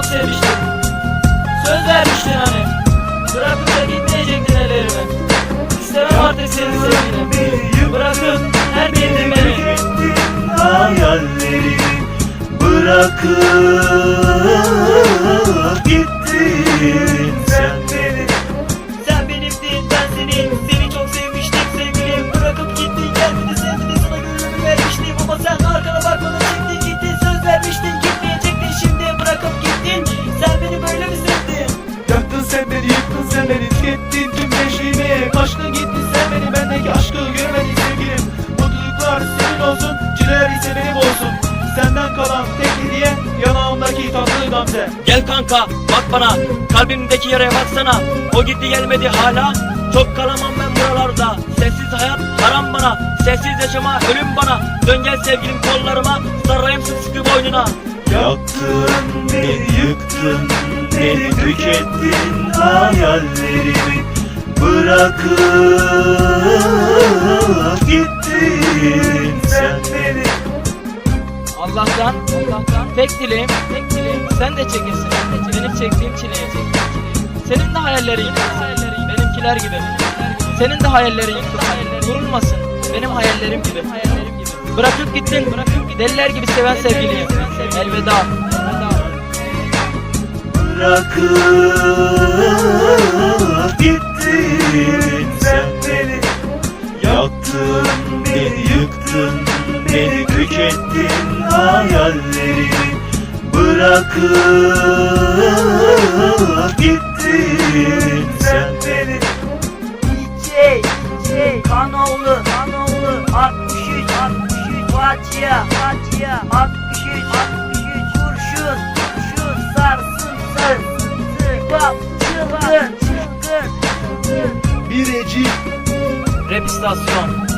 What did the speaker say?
çok sevmiştim. Söz vermiştin hani. Bırakıp da gitmeyecektin ellerime. İstemem artık seni sevgini Bırakıp her bildin beni. Hayalleri Bırakıp beni, tükettin tüm gençliğimi Kaçtın gittin sen beni, bendeki aşkı görmedin sevgilim. Mutluluklar senin olsun, çileler ise benim olsun Senden kalan tek hediye, yanağımdaki tatlı gamze. Gel kanka bak bana Kalbimdeki yaraya baksana. O gitti gelmedi hala Çok kalamam ben buralarda. Sessiz hayat haram bana Sessiz yaşama ölüm bana. Dön gel sevgilim kollarıma Sarayım sıkı boynuna. Yaktın beni yıktın Beni tükettin hayallerimi Bırakıp gittin sen beni Allah'tan, Allah'tan tek dileğim, tek dileğim sen de çekesin. Benim çektiğim çileye. Senin de hayallerin yıkılsın. Benimkiler gibi. Senin de hayallerin yıkılsın. Vurulmasın. Benim hayallerim gibi. Bırakıp gittin. Bırakıp deliler gibi seven sevgiliyim. Elveda. Bırakıp gittin sen beni Yaktın beni yıktın Beni tükettin hayallerimi Bırakıp gittin sen beni. DJ, DJ, Kanoğlu, Kanoğlu, 63, 63, Facia, Facia, 63, 63, Biricik Rap istasyon.